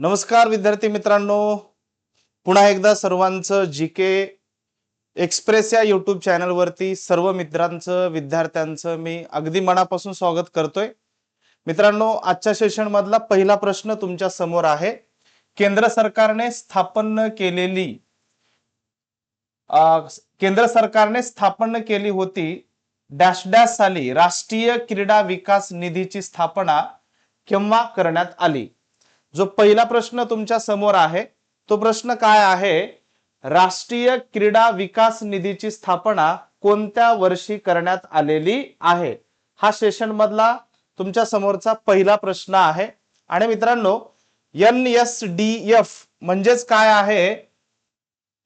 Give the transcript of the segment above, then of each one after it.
नमस्कार विद्यार्थी मित्रांनो. पुन्हा एकदा सर्वांचं जी के एक्सप्रेस या युट्यूब चॅनलवरती सर्व मित्रांचं विद्यार्थ्यांचं मी अगदी मनापासून स्वागत करतोय. मित्रांनो आजच्या सेशन मधला पहिला प्रश्न तुमच्यासमोर आहे. केंद्र सरकारने स्थापन केलेली केंद्र सरकारने स्थापन केली होती डॅश डॅश साली राष्ट्रीय क्रीडा विकास निधीची स्थापना केव्हा करण्यात आली? जो पहिला प्रश्न तुमच्यासमोर आहे तो प्रश्न काय आहे? राष्ट्रीय क्रीडा विकास निधीची स्थापना कोणत्या वर्षी करण्यात आलेली आहे? हा सेशन मधला तुमच्या समोरचा पहिला प्रश्न आहे. आणि मित्रांनो एन एस डी एफ म्हणजेच काय आहे?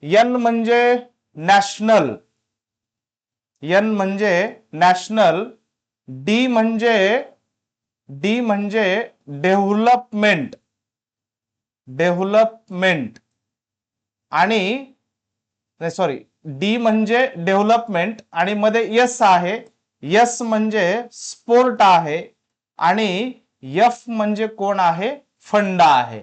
एन म्हणजे नॅशनल एन म्हणजे नॅशनल डी म्हणजे डी म्हणजे डेव्हलपमेंट डेव्हलपमेंट आणि नाही सॉरी डी म्हणजे डेव्हलपमेंट आणि मध्ये यस आहे. यस म्हणजे स्पोर्ट आहे. आणि यफ म्हणजे कोण आहे? फंड आहे.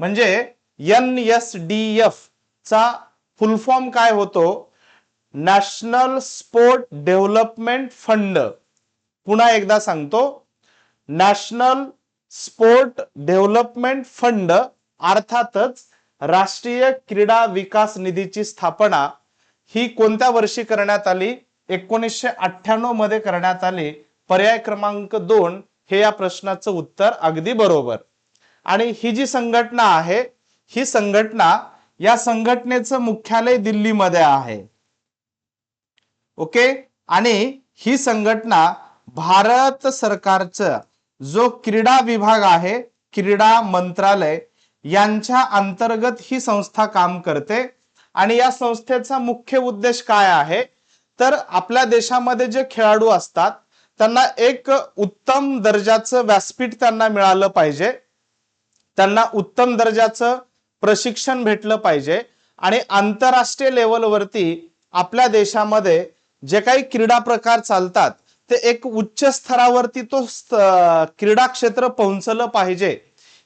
म्हणजे एन एस डी एफ चा फुल फॉर्म काय होतो? National sport development fund. पुन्हा एकदा सांगतो. नॅशनल स्पोर्ट डेव्हलपमेंट फंड अर्थातच राष्ट्रीय क्रीडा विकास निधीची स्थापना ही कोणत्या वर्षी करण्यात आली? एकोणीसशे अठ्ठ्याण्णवमध्ये करण्यात आली. पर्याय क्रमांक दोन हे या प्रश्नाचं उत्तर अगदी बरोबर. आणि ही जी संघटना आहे ही संघटना या संघटनेचं मुख्यालय दिल्लीमध्ये आहे. ओके? आणि ही संघटना भारत सरकारचं जो क्रीडा विभाग आहे क्रीडा मंत्रालय यांच्या अंतर्गत ही संस्था काम करते. आणि या संस्थेचा मुख्य उद्देश काय आहे? तर आपल्या देशामध्ये जे खेळाडू असतात त्यांना एक उत्तम दर्जाचं व्यासपीठ त्यांना मिळालं पाहिजे. त्यांना उत्तम दर्जाचं प्रशिक्षण भेटलं पाहिजे. आणि आंतरराष्ट्रीय लेवलवरती आपल्या देशामध्ये जे काही क्रीडा प्रकार चालतात ते एक उच्च स्तरावरती तो क्रीडा क्षेत्र पोहोचलं पाहिजे.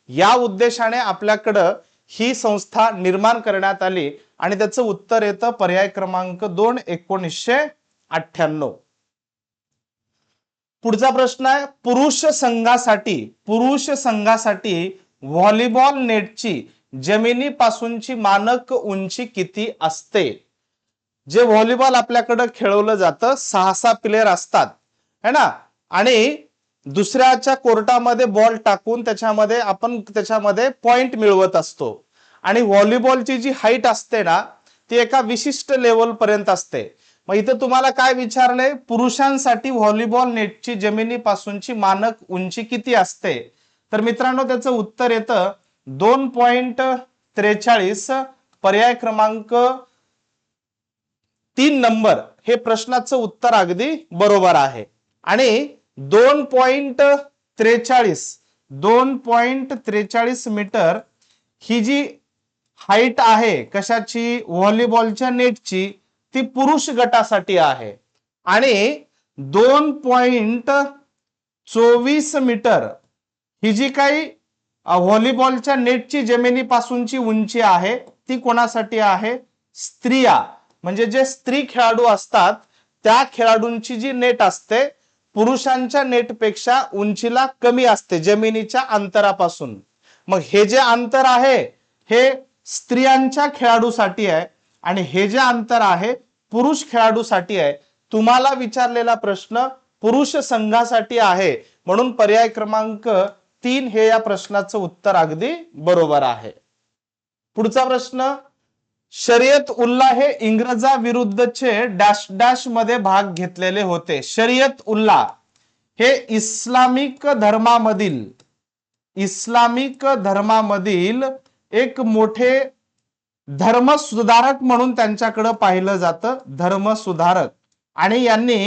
या उद्देशाने आपल्याकडं ही संस्था निर्माण करण्यात आली आणि त्याचं उत्तर येतं पर्याय क्रमांक दोन एकोणीसशे अठ्ठ्याण्णव. पुढचा प्रश्न आहे पुरुष संघासाठी पुरुष संघासाठी व्हॉलीबॉल नेटची जमिनीपासूनची मानक उंची किती असते? जे व्हॉलीबॉल आपल्याकडं खेळवलं जातं सहा सहा प्लेयर असतात. है ना? आणि दुसऱ्याच्या कोर्टामध्ये बॉल टाकून त्याच्यामध्ये आपण त्याच्यामध्ये पॉइंट मिळवत असतो. आणि व्हॉलीबॉलची जी हाईट असते ना ती एका विशिष्ट लेवल पर्यंत असते. मग इथं तुम्हाला काय विचारलंय? पुरुषांसाठी व्हॉलीबॉल नेटची जमिनीपासूनची मानक उंची किती असते? तर मित्रांनो त्याचं उत्तर येतं दोन पॉइंट त्रेचाळीस पर्याय क्रमांक तीन नंबर हे प्रश्नाचं उत्तर अगदी बरोबर आहे. आणि दोन पॉइंट त्रेचाळीस दोन पॉइंट त्रेचाळीस मीटर ही जी हाईट आहे कशाची? व्हॉलीबॉलच्या नेटची ती पुरुष गटासाठी आहे. आणि दोन पॉइंट चोवीस मीटर ही जी काही व्हॉलीबॉलच्या नेटची जमिनीपासूनची उंची आहे ती कोणासाठी आहे? स्त्रिया. म्हणजे जे स्त्री खेळाडू असतात त्या खेळाडूंची जी नेट असते पुरुषांच्या नेटपेक्षा उंचीला कमी असते जमिनीच्या अंतरापासून. मग हे जे अंतर आहे हे स्त्रियांच्या खेळाडूसाठी आहे आणि हे जे अंतर आहे पुरुष खेळाडूसाठी आहे. तुम्हाला विचारलेला प्रश्न पुरुष संघासाठी आहे. म्हणून पर्याय क्रमांक तीन हे या प्रश्नाचं उत्तर अगदी बरोबर आहे. पुढचा प्रश्न शर्यत उल्ला हे इंग्रजा विरुद्धचे डॅश डॅशमध्ये भाग घेतलेले होते. शर्यत उल्ला हे इस्लामिक धर्मामधील इस्लामिक धर्मामधील एक मोठे धर्म सुधारक म्हणून त्यांच्याकडे पाहिलं जातं धर्म सुधारक आणि यांनी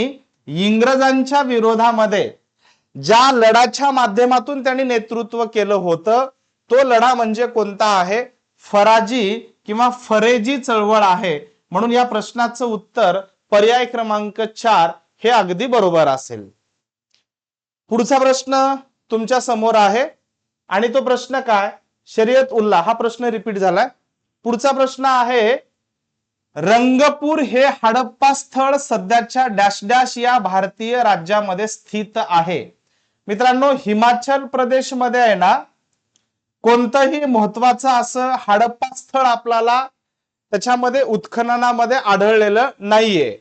इंग्रजांच्या विरोधामध्ये ज्या लढाच्या माध्यमातून त्यांनी नेतृत्व केलं होतं तो लढा म्हणजे कोणता आहे? फराजी किंवा फरेजी चळवळ आहे. म्हणून या प्रश्नाचं उत्तर पर्याय क्रमांक चार हे अगदी बरोबर असेल. पुढचा प्रश्न तुमच्यासमोर आहे. आणि तो प्रश्न काय? शर्यत उल्ला हा प्रश्न रिपीट झालाय. पुढचा प्रश्न आहे रंगपूर हे हडप्पा स्थळ सध्याच्या डॅश डॅश या भारतीय राज्यामध्ये स्थित आहे. मित्रांनो हिमाचल प्रदेशमध्ये आहे ना कोणतंही महत्वाचं असं हडप्पा स्थळ आपल्याला त्याच्यामध्ये उत्खननामध्ये आढळलेलं नाहीये.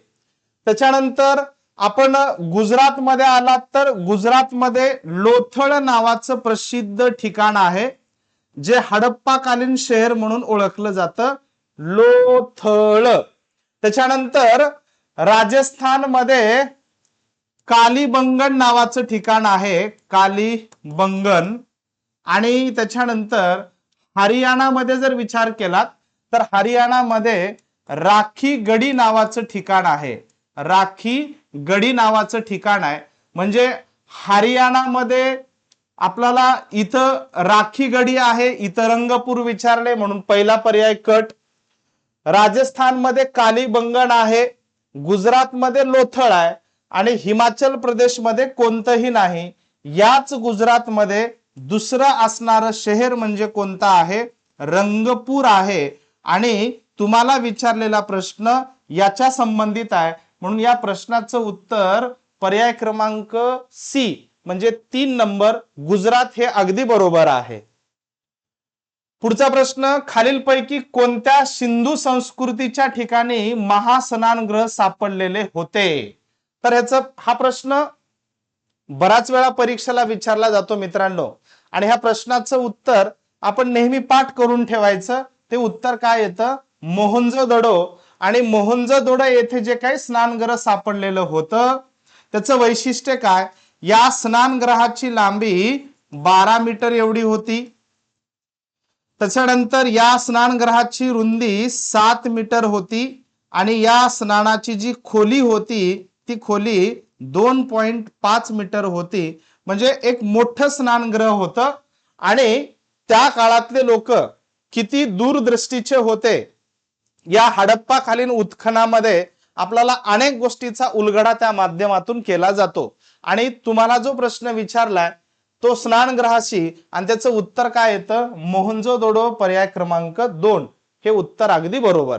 त्याच्यानंतर आपण गुजरातमध्ये आलात तर गुजरातमध्ये लोथळ नावाचं प्रसिद्ध ठिकाण आहे जे हडप्पाकालीन शहर म्हणून ओळखलं जातं लोथळ. त्याच्यानंतर राजस्थानमध्ये कालीबंगन नावाचं ठिकाण आहे कालीबंगन. आणि त्याच्यानंतर हरियाणामध्ये जर विचार केलात तर हरियाणामध्ये राखी गडी नावाचं ठिकाण आहे. राखी गडी नावाचं ठिकाण आहे. म्हणजे हरियाणामध्ये आपल्याला इथं राखी गडी आहे इथं रंगपूर विचारले म्हणून पहिला पर्याय कट. राजस्थानमध्ये कालीबंगण आहे गुजरातमध्ये लोथळ आहे आणि हिमाचल प्रदेशमध्ये कोणतंही नाही. याच गुजरातमध्ये दुसरं असणारं शहर म्हणजे कोणतं आहे? रंगपूर आहे. आणि तुम्हाला विचारलेला प्रश्न याच्या संबंधित आहे. म्हणून या प्रश्नाचं उत्तर पर्याय क्रमांक सी म्हणजे तीन नंबर गुजरात हे अगदी बरोबर आहे. पुढचा प्रश्न खालीलपैकी कोणत्या सिंधू संस्कृतीच्या ठिकाणी महासनानग्रह सापडलेले होते? तर याचा हा प्रश्न बराच वेळा परीक्षेला विचारला जातो मित्रांनो. आणि ह्या प्रश्नाचं उत्तर आपण नेहमी पाठ करून ठेवायचं. ते उत्तर काय येतं? मोहनजोदडो आणि मोहनजोदडो येथे जे काही स्नानगृह सापडलेलं होतं त्याचं वैशिष्ट्य काय? या स्नानगृहाची लांबी बारा मीटर एवढी होती. त्याच्यानंतर या स्नानगृहाची रुंदी सात मीटर होती. आणि या स्नानाची जी खोली होती ती खोली दोन पॉइंट पाच मीटर होती. म्हणजे एक मोठं स्नानगृह होतं. आणि त्या काळातले लोक किती दूरदृष्टीचे होते. या हडप्पाखालीन उत्खनामध्ये आपल्याला अनेक गोष्टीचा उलगडा त्या माध्यमातून केला जातो. आणि तुम्हाला जो प्रश्न विचारलाय तो स्नानगृहाशी आणि त्याचं उत्तर काय येतं? मोहनजोदोडो पर्याय क्रमांक दोन. हे उत्तर अगदी बरोबर.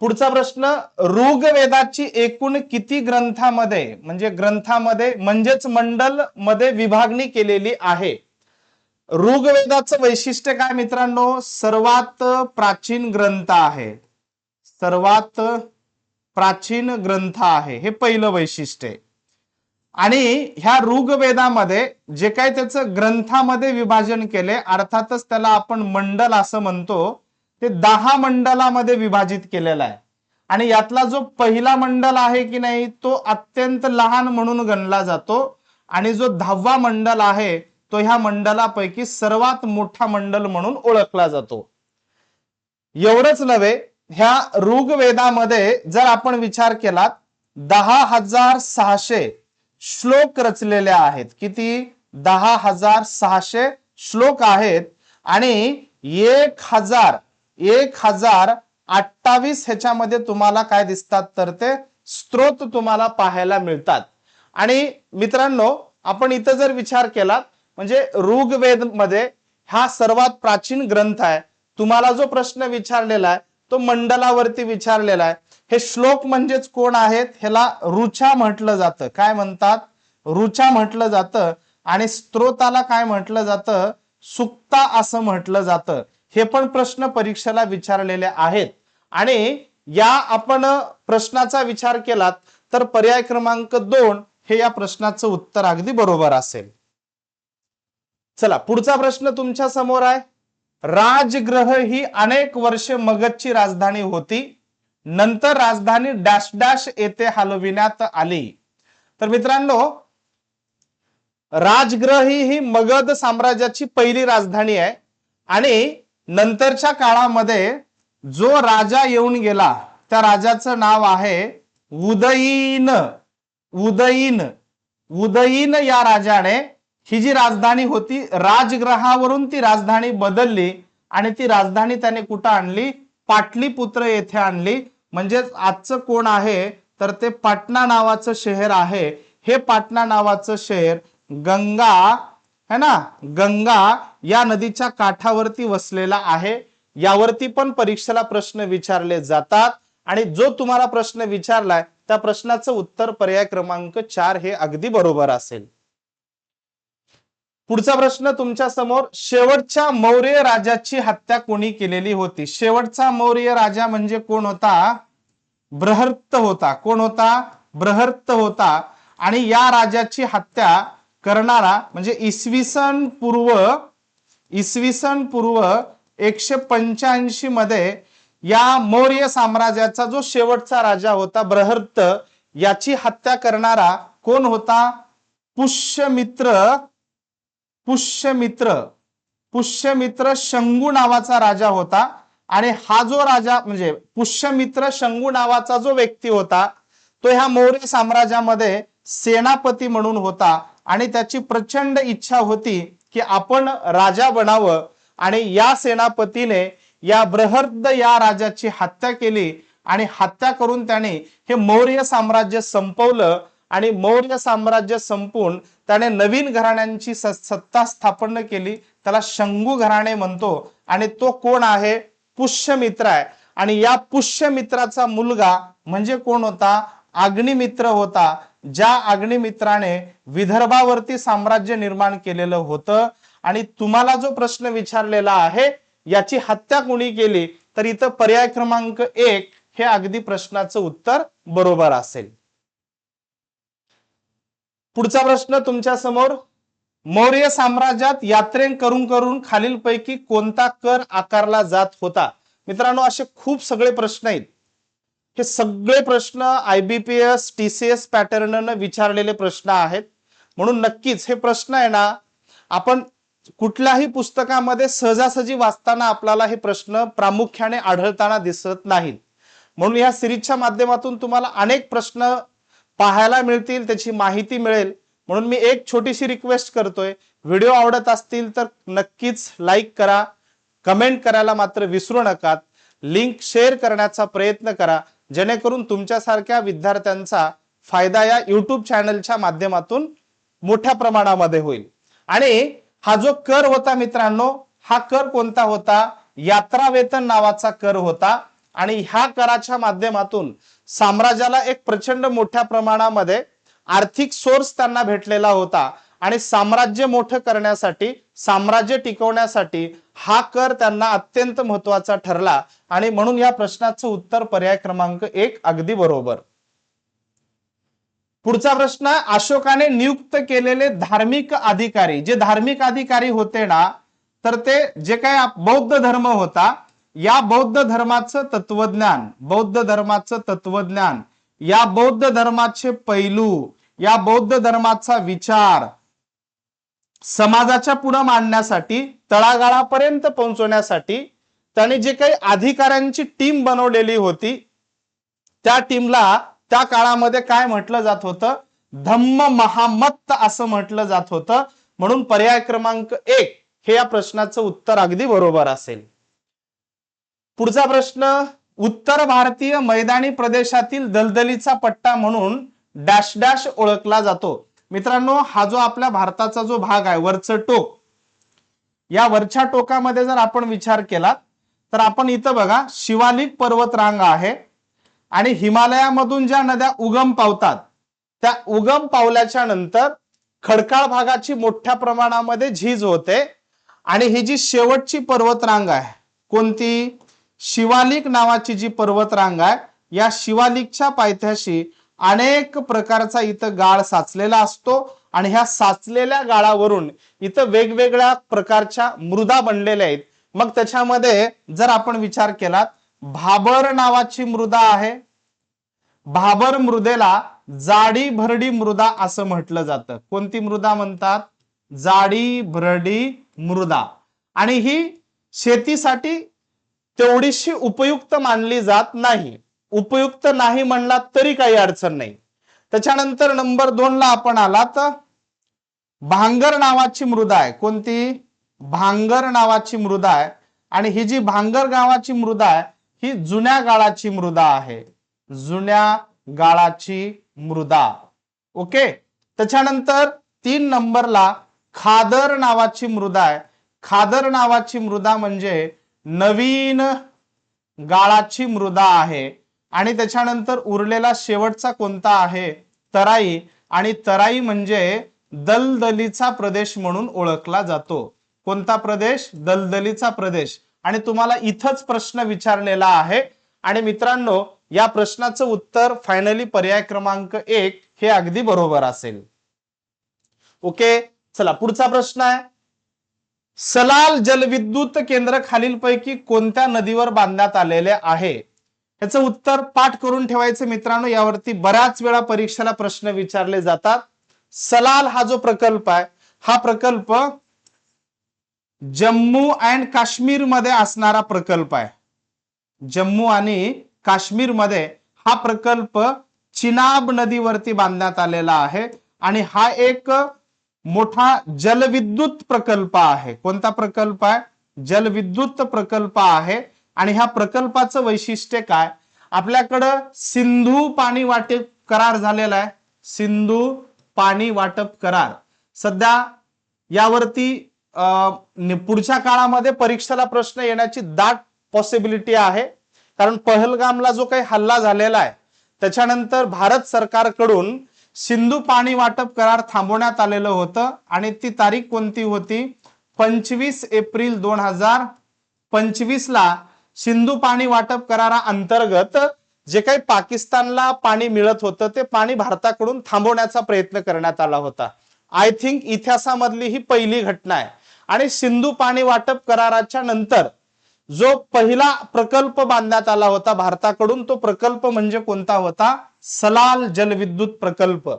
पुढचा प्रश्न ऋग्वेदाची एकूण किती ग्रंथामध्ये म्हणजे ग्रंथामध्ये म्हणजेच मंडलमध्ये विभागणी केलेली आहे? ऋग्वेदाचं वैशिष्ट्य काय मित्रांनो? सर्वात प्राचीन ग्रंथ आहे. सर्वात प्राचीन ग्रंथ आहे. हे पहिलं वैशिष्ट्य आहे. आणि ह्या ऋग्वेदामध्ये जे काय त्याचं ग्रंथामध्ये विभाजन केले अर्थातच त्याला आपण मंडल असं म्हणतो. ते दहा मंडलामध्ये विभाजित केलेला आहे. आणि यातला जो पहिला मंडल आहे की नाही तो अत्यंत लहान म्हणून गणला जातो. आणि जो दहावा मंडल आहे तो ह्या मंडलापैकी सर्वात मोठा मंडल म्हणून ओळखला जातो. एवढंच नव्हे ह्या ऋग्वेदामध्ये जर आपण विचार केलात दहा हजार सहाशे श्लोक रचलेले आहेत. किती? दहा हजार सहाशे श्लोक आहेत. आणि एक हजार एक हजार अठ्ठावीस ह्याच्यामध्ये तुम्हाला काय दिसतात तर ते स्त्रोत तुम्हाला पाहायला मिळतात. आणि मित्रांनो आपण इथं जर विचार केला म्हणजे ऋग्वेदमध्ये हा सर्वात प्राचीन ग्रंथ आहे. तुम्हाला जो प्रश्न विचारलेला आहे तो मंडलावरती विचारलेला आहे. हे श्लोक म्हणजेच कोण आहेत? ह्याला रुचा म्हटलं जातं. काय म्हणतात? रुचा म्हटलं जातं आणि स्त्रोताला काय म्हटलं जातं? सुक्ता असं म्हटलं जातं. हे पण प्रश्न परीक्षेला विचारलेले आहेत. आणि या आपण प्रश्नाचा विचार केलात तर पर्याय क्रमांक दोन हे या प्रश्नाचं उत्तर अगदी बरोबर असेल. चला पुढचा प्रश्न तुमच्यासमोर आहे. राजग्रह ही अनेक वर्षे मगधची राजधानी होती. नंतर राजधानी डॅश डॅश येथे हलविण्यात आली. तर मित्रांनो राजग्रही ही मगध साम्राज्याची पहिली राजधानी आहे. आणि नंतरच्या काळामध्ये जो राजा येऊन गेला त्या राजाचं नाव आहे उदयीन. उदयीन. उदयीन या राजाने ही जी राजधानी होती राजग्रहावरून ती राजधानी बदलली आणि ती राजधानी त्याने कुठं आणली? पाटलीपुत्र येथे आणली. म्हणजेच आजचं कोण आहे? तर ते पाटणा नावाचं शहर आहे. हे पाटणा नावाचं शहर गंगा है ना? गंगा या नदीच्या काठावरती वसलेला आहे. यावरती पण परीक्षेला प्रश्न विचारले जातात. आणि जो तुम्हाला प्रश्न विचारलाय त्या प्रश्नाचं उत्तर पर्याय क्रमांक चार हे अगदी बरोबर असेल. पुढचा प्रश्न तुमच्यासमोर. शेवटच्या मौर्य राजाची हत्या कोणी केलेली होती? शेवटचा मौर्य राजा म्हणजे कोण होता? बृहर्त होता. कोण होता? बृहर्त होता. आणि या राजाची हत्या करणारा म्हणजे इसवी सन पूर्व इसवी सन पूर्व एकशे पंच्याऐंशी मध्ये या मौर्य साम्राज्याचा जो शेवटचा राजा होता बृहर्त याची हत्या करणारा कोण होता? पुष्यमित्र पुष्यमित्र पुष्यमित्र शंगू नावाचा राजा होता आणि हा जो राजा म्हणजे पुष्यमित्र शंगू नावाचा जो व्यक्ती होता तो ह्या मौर्य साम्राज्यामध्ये सेनापती म्हणून होता. आणि त्याची प्रचंड इच्छा होती की आपण राजा बनावं. आणि या सेनापतीने या बृहर्द या राजाची हत्या केली. आणि हत्या करून त्याने हे मौर्य साम्राज्य संपवलं. आणि मौर्य साम्राज्य संपून त्याने नवीन घराण्यांची स- सत्ता स्थापन केली. त्याला शंगू घराणे म्हणतो. आणि तो कोण आहे? पुष्यमित्र आहे. आणि या पुष्यमित्राचा मुलगा म्हणजे कोण होता? अग्निमित्र होता. ज्या अग्निमित्राने विदर्भावरती साम्राज्य निर्माण केलेलं होतं आणि तुम्हाला जो प्रश्न विचारलेला आहे याची हत्या कोणी केली तर इथं पर्याय क्रमांक एक हे अगदी प्रश्नाचं उत्तर बरोबर असेल. पुढचा प्रश्न तुमच्यासमोर. मौर्य साम्राज्यात यात्रे करून करून खालीलपैकी कोणता कर आकारला जात होता? मित्रांनो असे खूप सगळे प्रश्न आहेत. हे सगळे प्रश्न आयबीपीएस टीसीएस पॅटर्ननं विचारलेले प्रश्न आहेत. म्हणून नक्कीच हे प्रश्न आहे ना आपण कुठल्याही पुस्तकामध्ये सहजासहजी वाचताना आपल्याला हे प्रश्न प्रामुख्याने आढळताना दिसत नाहीत. म्हणून या सिरीजच्या माध्यमातून तुम्हाला अनेक प्रश्न पाहायला मिळतील त्याची माहिती मिळेल. म्हणून मी एक छोटीशी रिक्वेस्ट करतोय. व्हिडिओ आवडत असतील तर नक्कीच लाईक करा कमेंट करायला मात्र विसरू नका. लिंक शेअर करण्याचा प्रयत्न करा. जेणेकरून तुमच्यासारख्या विद्यार्थ्यांचा फायदा या युट्यूब चॅनलच्या माध्यमातून मोठ्या प्रमाणामध्ये होईल. आणि हा जो कर होता मित्रांनो हा कर कोणता होता? यात्रा वेतन नावाचा कर होता. आणि ह्या कराच्या माध्यमातून साम्राज्याला एक प्रचंड मोठ्या प्रमाणामध्ये आर्थिक सोर्स त्यांना भेटलेला होता. आणि साम्राज्य मोठं करण्यासाठी साम्राज्य टिकवण्यासाठी हा कर त्यांना अत्यंत महत्त्वाचा ठरला आणि म्हणून या प्रश्नाचं उत्तर पर्याय क्रमांक एक अगदी बरोबर. पुढचा प्रश्न अशोकाने नियुक्त केलेले धार्मिक अधिकारी जे धार्मिक अधिकारी होते ना तर ते जे काय बौद्ध धर्म होता या बौद्ध धर्माचं तत्वज्ञान बौद्ध धर्माचं तत्वज्ञान या बौद्ध धर्माचे पैलू या बौद्ध धर्माचा विचार समाजाच्या पुढे मांडण्यासाठी तळागाळापर्यंत पोहोचवण्यासाठी त्याने जे काही अधिकाऱ्यांची टीम बनवलेली होती त्या टीमला त्या काळामध्ये काय म्हटलं जात होतं? धम्म महामत्त असं म्हटलं जात होतं. म्हणून पर्याय क्रमांक एक हे या प्रश्नाचं उत्तर अगदी बरोबर असेल. पुढचा प्रश्न उत्तर भारतीय मैदानी प्रदेशातील दलदलीचा पट्टा म्हणून डॅश डॅश ओळखला जातो. मित्रांनो हा जो आपल्या भारताचा जो भाग आहे वरचं टोक या वरच्या टोकामध्ये जर आपण विचार केला तर आपण इथं बघा शिवालिक पर्वतरांग आहे आणि हिमालयामधून ज्या नद्या उगम पावतात त्या उगम पावल्याच्या नंतर खडकाळ भागाची मोठ्या प्रमाणामध्ये झीज होते आणि ही जी शेवटची पर्वतरांग आहे कोणती? शिवालिक नावाची जी पर्वतरांग आहे या शिवालिकच्या पायथ्याशी अनेक प्रकारचा इथं गाळ साचलेला असतो आणि ह्या साचलेल्या गाळावरून इथं वेगवेगळ्या प्रकारच्या मृदा बनलेल्या आहेत. मग त्याच्यामध्ये जर आपण विचार केला भाबर नावाची मृदा आहे. भाबर मृदेला जाडी भरडी मृदा असं म्हटलं जातं. कोणती मृदा म्हणतात? जाडी भरडी मृदा. आणि ही शेतीसाठी तेवढीशी उपयुक्त मानली जात नाही. उपयुक्त नाही म्हणला तरी काही अडचण नाही. त्याच्यानंतर नंबर दोन ला आपण आला तर भांगर नावाची मृदा आहे. कोणती? भांगर नावाची मृदा आहे. आणि ही जी भांगर गावाची मृदा आहे ही जुन्या गाळाची मृदा आहे. जुन्या गाळाची मृदा. ओके? त्याच्यानंतर तीन नंबरला खादर नावाची मृदा आहे. खादर नावाची मृदा म्हणजे नवीन गाळाची मृदा आहे. आणि त्याच्यानंतर उरलेला शेवटचा कोणता आहे? तराई. आणि तराई म्हणजे दलदलीचा प्रदेश म्हणून ओळखला जातो. कोणता प्रदेश? दलदलीचा प्रदेश. आणि तुम्हाला इथंच प्रश्न विचारलेला आहे. आणि मित्रांनो या प्रश्नाचं उत्तर फायनली पर्याय क्रमांक एक हे अगदी बरोबर असेल. ओके? चला पुढचा प्रश्न आहे. सलाल जलविद्युत केंद्र खालीलपैकी कोणत्या नदीवर बांधण्यात आलेले आहे? याचं उत्तर पाठ करून ठेवायचं मित्रांनो. यावरती बऱ्याच वेळा परीक्षेला प्रश्न विचारले जातात. सलाल हा जो प्रकल्प आहे हा प्रकल्प जम्मू अँड काश्मीरमध्ये असणारा प्रकल्प आहे. जम्मू आणि काश्मीरमध्ये हा प्रकल्प चिनाब नदीवरती बांधण्यात आलेला आहे आणि हा एक मोठा जलविद्युत प्रकल्प आहे. कोणता प्रकल्प आहे? जलविद्युत प्रकल्प आहे. आणि ह्या प्रकल्पाचं वैशिष्ट्य काय? आपल्याकडं सिंधू पाणी वाटप करार झालेला आहे. सिंधू पाणी वाटप करार. सध्या यावरती पुढच्या काळामध्ये परीक्षेला प्रश्न येण्याची दाट पॉसिबिलिटी आहे. कारण पहलगामला जो काही हल्ला झालेला आहे त्याच्यानंतर भारत सरकारकडून सिंधू पाणी वाटप करार थांबवण्यात आलेलं होतं आणि ती तारीख कोणती होती? पंचवीस एप्रिल दोन हजार पंचवीस ला सिंधू पाणी वाटप करारा अंतर्गत जे काही पाकिस्तानला पाणी मिळत होतं ते पाणी भारताकडून थांबवण्याचा प्रयत्न करण्यात आला होता. आय थिंक इतिहासामधली ही पहिली घटना आहे. आणि सिंधू पाणी वाटप कराराच्या नंतर जो पहिला प्रकल्प बांधण्यात आला होता भारताकडून तो प्रकल्प म्हणजे कोणता होता? सलाल जलविद्युत प्रकल्प.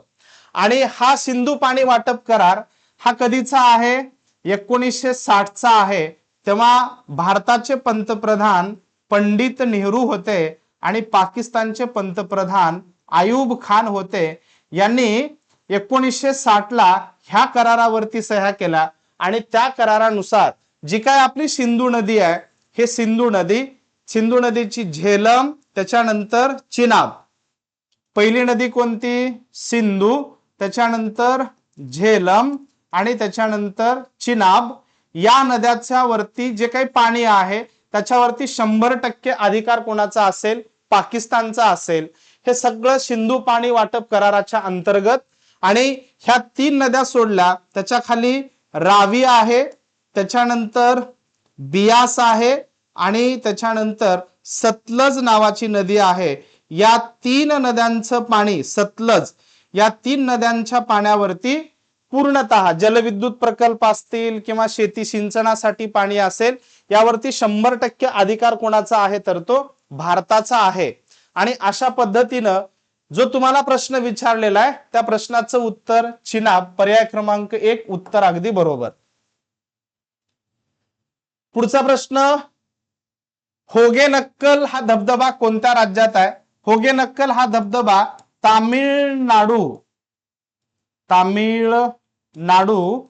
आणि हा सिंधू पाणी वाटप करार हा कधीचा आहे? एकोणीसशे साठचा आहे. तेव्हा भारताचे पंतप्रधान पंडित नेहरू होते आणि पाकिस्तानचे पंतप्रधान आयुब खान होते. यांनी एकोणीसशे साठ ला ह्या करारावरती सह्या केला आणि त्या करारानुसार जी काय आपली सिंधू नदी आहे हे सिंधू नदी सिंधू नदीची झेलम त्याच्यानंतर चिनाब. पहिली नदी कोणती? सिंधू त्याच्यानंतर झेलम आणि त्याच्यानंतर चिनाब. या नद्याच्या वरती जे काही पाणी आहे त्याच्यावरती शंभर टक्के अधिकार कोणाचा असेल? पाकिस्तानचा असेल. हे सगळं सिंधू पाणी वाटप कराराच्या अंतर्गत आणि ह्या तीन नद्या सोडल्या त्याच्याखाली रावी आहे त्याच्यानंतर बियास आहे आणि त्याच्यानंतर सतलज नावाची नदी आहे. या तीन नद्यांचं पाणी सतलज या तीन नद्यांच्या पाण्यावरती पूर्णतः जलविद्युत प्रकल्प असतील किंवा शेती सिंचनासाठी पाणी असेल यावरती शंभर टक्के अधिकार कोणाचा आहे तर तो भारताचा आहे. आणि अशा पद्धतीनं जो तुम्हाला प्रश्न विचारलेला आहे त्या प्रश्नाचं उत्तर चिनाब पर्याय क्रमांक एक उत्तर अगदी बरोबर. पुढचा प्रश्न होगे नक्कल हा धबधबा कोणत्या राज्यात आहे? होगे नक्कल हा धबधबा तामिळनाडू. तामिळ नाडू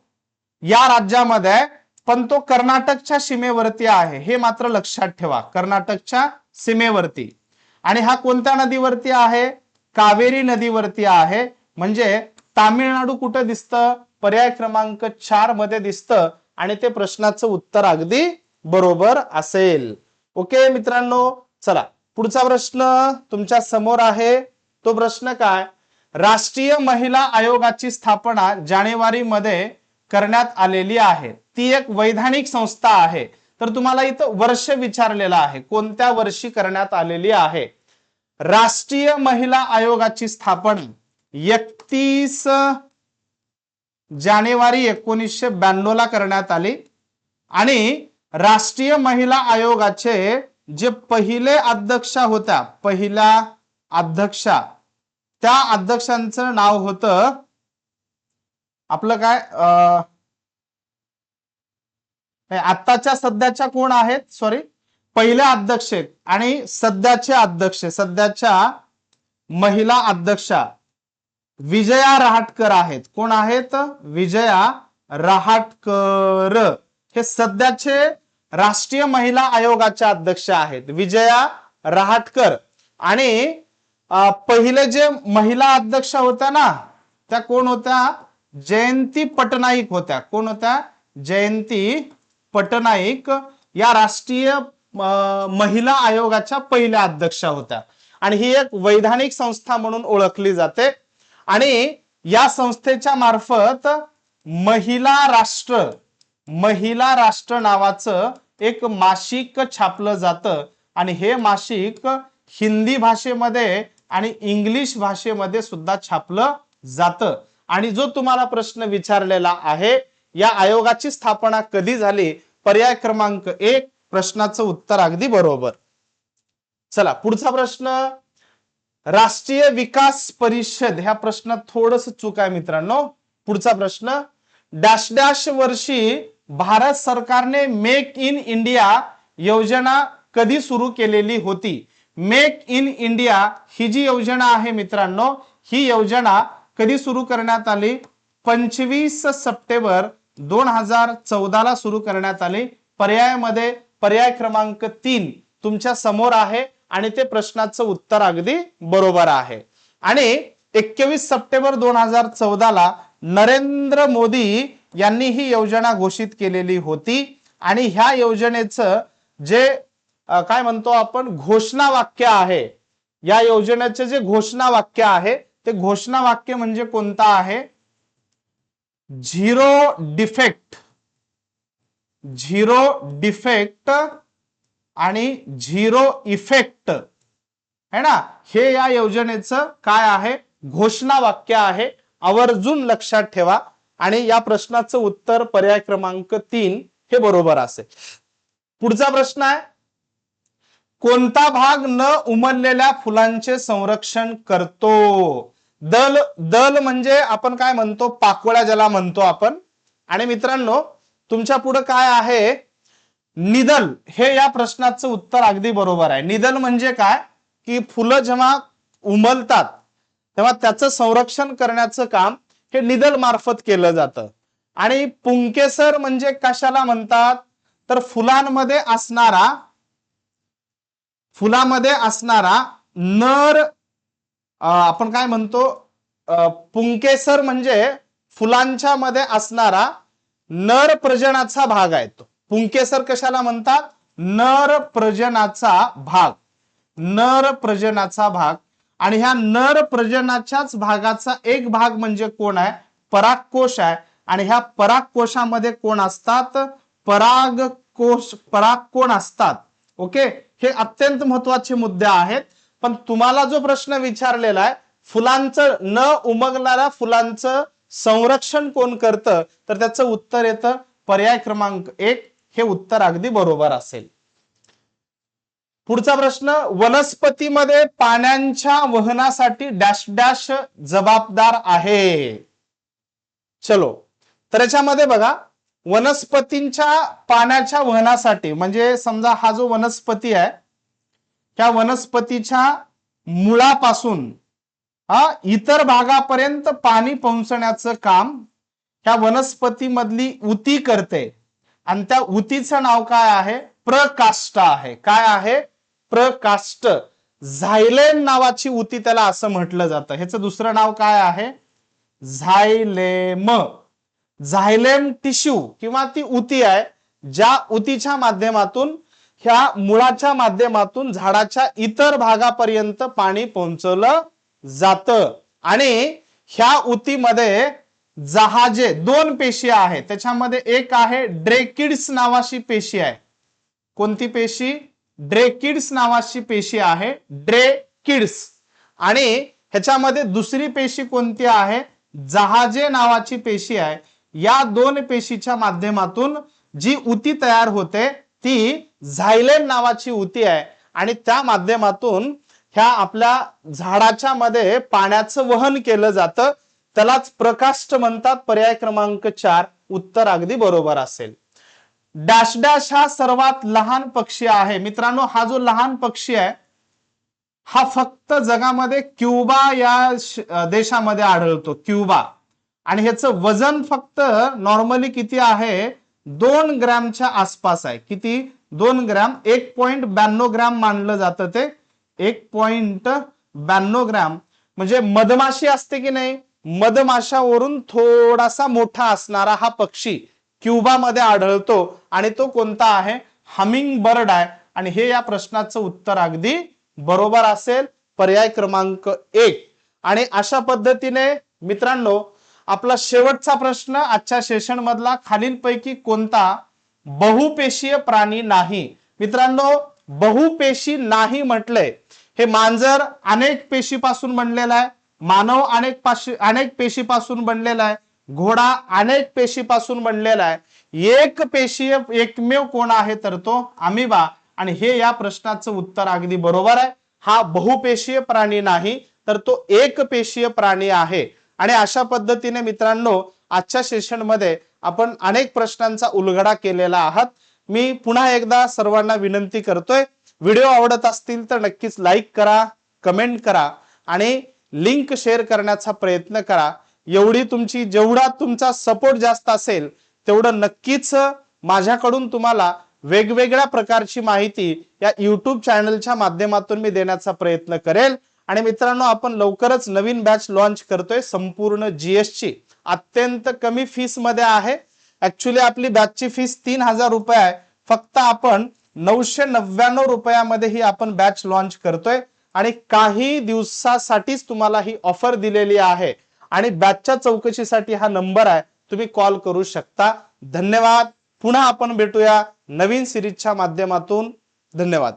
या राज्यामध्ये आहे, पण तो कर्नाटकच्या सीमेवरती आहे. हे मात्र लक्षात ठेवा. कर्नाटकच्या सीमेवरती. आणि हा कोणत्या नदीवरती आहे? कावेरी नदीवरती आहे. म्हणजे तामिळनाडू कुठं दिसतं? पर्याय क्रमांक चारमध्ये दिसतं. आणि ते प्रश्नाचं उत्तर अगदी बरोबर असेल. ओके मित्रांनो? चला. पुढचा प्रश्न तुमच्यासमोर आहे. तो प्रश्न काय? राष्ट्रीय महिला आयोगाची स्थापना जानेवारी मध्ये करण्यात आलेली आहे. ती एक वैधानिक संस्था आहे. तर तुम्हाला इथं वर्ष विचारलेलं आहे. कोणत्या वर्षी करण्यात आलेली आहे? राष्ट्रीय महिला आयोगाची स्थापना एकतीस जानेवारी एकोणीसशे ब्याण्णव ला करण्यात आली. आणि राष्ट्रीय महिला आयोगाचे जे पहिले अध्यक्षा होत्या पहिल्या अध्यक्षा त्या अध्यक्षांचं नाव होतं आपलं काय आत्ताच्या सध्याच्या कोण आहेत? सॉरी पहिल्या अध्यक्ष आहेत आणि सध्याचे अध्यक्ष सध्याच्या महिला अध्यक्षा विजया रहाटकर आहेत. कोण आहेत? विजया रहाटकर. हे सध्याचे राष्ट्रीय महिला आयोगाच्या अध्यक्ष आहेत. विजया रहाटकर. आणि पहिले जे महिला अध्यक्ष होत्या ना त्या कोण होत्या? जयंती पटनाईक होत्या. कोण होत्या? जयंती पटनाईक या राष्ट्रीय महिला आयोगाच्या पहिल्या अध्यक्षा होत्या. आणि ही एक वैधानिक संस्था म्हणून ओळखली जाते. आणि या संस्थेच्या मार्फत महिला राष्ट्र महिला राष्ट्र नावाचं एक मासिक छापलं जातं. आणि हे मासिक हिंदी भाषेमध्ये आणि इंग्लिश भाषेमध्ये सुद्धा छापलं जातं. आणि जो तुम्हाला प्रश्न विचारलेला आहे या आयोगाची स्थापना कधी झाली? पर्याय क्रमांक एक प्रश्नाचं उत्तर अगदी बरोबर. चला पुढचा प्रश्न. राष्ट्रीय विकास परिषद ह्या प्रश्नात थोडस चूक आहे मित्रांनो. पुढचा प्रश्न. डॅश डॅश वर्षी भारत सरकारने मेक इन इंडिया योजना कधी सुरू केलेली होती? मेक इन इंडिया ही जी योजना आहे मित्रांनो ही योजना कधी सुरू करण्यात आली? पंचवीस सप्टेंबर दोन हजार चौदाला सुरू करण्यात आली. पर्यायामध्ये पर्याय क्रमांक तीन तुमच्यासमोर आहे आणि ते प्रश्नाचं उत्तर अगदी बरोबर आहे. आणि एकवीस सप्टेंबर दोन हजार चौदाला नरेंद्र मोदी यांनी ही योजना घोषित केलेली होती आणि ह्या योजनेचं जे काय म्हणतो आपण? घोषणा वाक्य आहे. या योजनेचे जे घोषणा वाक्य आहे ते घोषणा वाक्य म्हणजे कोणता आहे? Zero defect. झिरो डिफेक्ट आणि झिरो इफेक्ट. है ना? हे या योजनेचं काय आहे? घोषणा वाक्य आहे. आवर्जून लक्षात ठेवा. आणि या प्रश्नाचं उत्तर पर्याय क्रमांक तीन हे बरोबर असेल. पुढचा प्रश्न आहे. कोणता भाग न उमललेल्या फुलांचे संरक्षण करतो? दल दल म्हणजे आपण काय म्हणतो? पाकोळ्या ज्याला म्हणतो आपण. आणि मित्रांनो तुमच्यापुढे काय आहे? निदल हे या प्रश्नाचं उत्तर अगदी बरोबर आहे. निदल म्हणजे काय? की फुलं जेव्हा उमलतात तेव्हा त्याचं संरक्षण करण्याचं काम हे निदल मार्फत केलं जातं. आणि पुंकेसर म्हणजे कशाला म्हणतात? तर फुलांमध्ये असणारा फुलामध्ये असणारा नर आपण काय म्हणतो? पुंकेसर म्हणजे फुलांच्या मध्ये असणारा नर प्रजनाचा भाग आहे तो. पुंकेसर कशाला म्हणतात? नर प्रजनाचा भाग. नर प्रजनाचा भाग. आणि ह्या नर प्रजनाच्याच भागाचा एक भाग म्हणजे कोण आहे? परागकोश आहे. आणि ह्या परागकोशामध्ये कोण असतात? परागकोश परागकोण असतात? ओके? हे अत्यंत महत्त्वाचे मुद्दे आहेत. पण तुम्हाला जो प्रश्न विचारलेला आहे फुलांचं न उमगणाऱ्या फुलांचं संरक्षण कोण करतं? तर त्याचं उत्तर येतं पर्याय क्रमांक एक. हे उत्तर अगदी बरोबर असेल. पुढचा प्रश्न वनस्पतीमध्ये पाण्याच्या वहनासाठी डॅश डॅश जबाबदार आहे. चलो. तर याच्यामध्ये बघा वनस्पतींच्या पाण्याच्या वहनासाठी म्हणजे समजा हा जो वनस्पती आहे त्या वनस्पतीच्या मुळापासून हा इतर भागापर्यंत पाणी पोहोचण्याचं काम ह्या वनस्पतीमधली उती करते. आणि त्या उतीचं नाव काय आहे? प्रकाष्ट आहे. काय आहे? प्रकाष्ट. झायलेन नावाची उती त्याला असं म्हटलं जातं. ह्याचं दुसरं नाव काय आहे? झायलेम. झायलेम टिश्यू किंवा ती उती आहे ज्या उतीच्या माध्यमातून ह्या मुळाच्या माध्यमातून झाडाच्या इतर भागापर्यंत पाणी पोहोचवलं जातं. आणि ह्या उतीमध्ये जहाजे दोन पेशी आहेत. त्याच्यामध्ये एक आहे ड्रेकिड्स नावाची पेशी आहे. कोणती पेशी? ड्रेकिड्स नावाची पेशी आहे. ड्रेकिड्स. आणि ह्याच्यामध्ये दुसरी पेशी कोणती आहे? जहाजे नावाची पेशी आहे. या दोन पेशीच्या माध्यमातून जी उती तयार होते ती झायलेन नावाची उती आहे. आणि त्या माध्यमातून ह्या आपल्या झाडाच्या मध्ये पाण्याचं वहन केलं जातं. त्यालाच प्रकाष्ट म्हणतात. पर्याय क्रमांक चार उत्तर अगदी बरोबर असेल. डॅश डॅश हा सर्वात लहान पक्षी आहे. मित्रांनो हा जो लहान पक्षी आहे हा फक्त जगामध्ये क्युबा या देशामध्ये आढळतो. क्युबा. आणि ह्याचं वजन फक्त नॉर्मली किती आहे? दोन ग्रॅमच्या आसपास आहे. किती? दोन ग्रॅम. एक पॉइंट ब्याण्णव ग्रॅम मानलं जातं ते. एक पॉइंट ब्याण्णव ग्रॅम. म्हणजे मधमाशी असते की नाही? मधमाशावरून थोडासा मोठा असणारा हा पक्षी क्युबामध्ये आढळतो. आणि तो कोणता आहे? हमिंग बर्ड आहे. आणि हे या प्रश्नाचं उत्तर अगदी बरोबर असेल. पर्याय क्रमांक एक. आणि अशा पद्धतीने मित्रांनो आपला शेवटचा प्रश्न आजच्या सेशन मधला खालीलपैकी कोणता बहुपेशीय प्राणी नाही? मित्रांनो बहुपेशी नाही म्हटलंय हे मांजर अनेक पेशीपासून बनलेला आहे मानव अनेक पाशी अनेक पेशीपासून बनलेला आहे घोडा अनेक पेशीपासून बनलेला आहे. एक पेशीय एकमेव कोण आहे तर तो अमिबा. आणि हे या प्रश्नाचं उत्तर अगदी बरोबर आहे. हा बहुपेशीय प्राणी नाही तर तो एक पेशीय प्राणी आहे. आणि अशा पद्धतीने मित्रांनो आजच्या सेशनमध्ये आपण अनेक प्रश्नांचा उलगडा केलेला आहात. मी पुन्हा एकदा सर्वांना विनंती करतोय व्हिडिओ आवडत असतील तर नक्कीच लाईक करा कमेंट करा आणि लिंक शेअर करण्याचा प्रयत्न करा. एवढी तुमची जेवढा तुमचा सपोर्ट जास्त असेल तेवढं नक्कीच माझ्याकडून तुम्हाला वेगवेगळ्या प्रकारची माहिती या युट्यूब चॅनलच्या माध्यमातून मी देण्याचा प्रयत्न करेल. आणि मित्रांनो आपण लवकरच नवीन बॅच लॉन्च करतोय संपूर्ण जीएसची अत्यंत कमी फीसमध्ये आहे. ऍक्च्युली आपली बॅचची फीस तीन हजार रुपये आहे. फक्त आपण नऊशे नव्याण्णव रुपयामध्ये ही आपण बॅच लॉन्च करतोय. आणि काही दिवसासाठीच तुम्हाला ही ऑफर दिलेली आहे. आणि बॅचच्या चौकशीसाठी हा नंबर आहे. तुम्ही कॉल करू शकता. धन्यवाद. पुन्हा आपण भेटूया नवीन सिरीजच्या माध्यमातून. धन्यवाद.